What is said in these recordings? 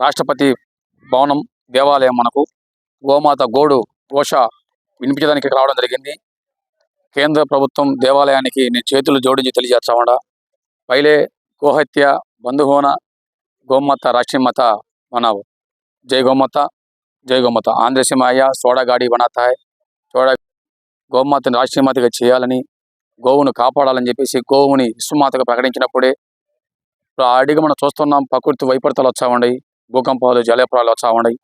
రాష్ట్రపతి భవనం దేవాలయం మనకు గోమాత గోడు ఘోష వినిపించడానికి ఇక్కడ రావడం జరిగింది. కేంద్ర ప్రభుత్వం దేవాలయానికి నేను చేతులు జోడించి తెలియజేస్తామండ పైలే గోహత్య బంధుహోన గోమాత రాష్ట్రీయమాత మన జై గోమాత జై గోమాత. ఆంధ్రసీమయ్య సోడగాడి వనతాయ్ చోడ గోమాతని రాష్ట్రీయమాతగా చేయాలని గోవును కాపాడాలని చెప్పేసి గోవుని విశ్వమాతగా ప్రకటించినప్పుడే ఇప్పుడు అడిగి మనం చూస్తున్నాం ప్రకృతి వైపరీతాలు వచ్చా భూకంపాలు జలప్రాలు వచ్చా ఉన్నాయి.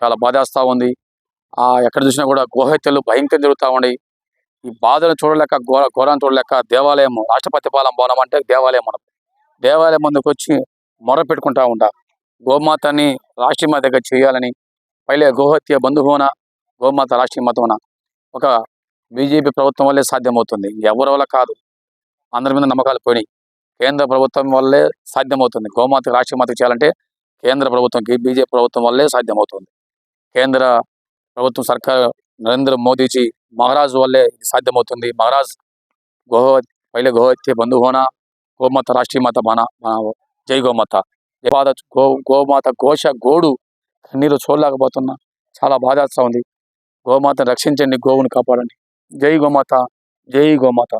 చాలా బాధేస్తా ఉంది. ఆ ఎక్కడ చూసినా కూడా గోహత్యలు భయంకరం జరుగుతూ ఉన్నాయి. ఈ బాధను చూడలేక ఘోర ఘోరాన్ని చూడలేక దేవాలయం రాష్ట్రపతి పాలన భవనం అంటే దేవాలయం మనం. దేవాలయం ముందుకు వచ్చి మొర పెట్టుకుంటా ఉంటా. గోమాతని రాష్ట్రీయమాతగా చేయాలని పైలే గోహత్య బంధుహోన గోమాత రాష్ట్రీయమాతోన ఒక బీజేపీ ప్రభుత్వం వల్లే సాధ్యమవుతుంది. ఎవరి వల్ల కాదు. అందరి మీద నమ్మకాలు పోయినాయి. కేంద్ర ప్రభుత్వం వల్లే సాధ్యమవుతుంది. గోమాత రాష్ట్రీయమాత చేయాలంటే కేంద్ర ప్రభుత్వం బీజేపీ ప్రభుత్వం వల్లే సాధ్యమవుతుంది. కేంద్ర ప్రభుత్వం సర్కార్ నరేంద్ర మోదీజీ మహారాజ్ వల్లే సాధ్యమవుతుంది. మహారాజ్ గోహ పైలే గోహత్య బంధుహోన గోమాత రాష్ట్రీయమాత మన మన జై గోమాత. ఈ బాధ గో గోమాత ఘోష గోడు కన్నీరు చూడలేకపోతున్నా చాలా బాధేస్తా ఉంది. గోమాతను రక్షించండి గోవును కాపాడండి. జై గోమాత జై గోమాత.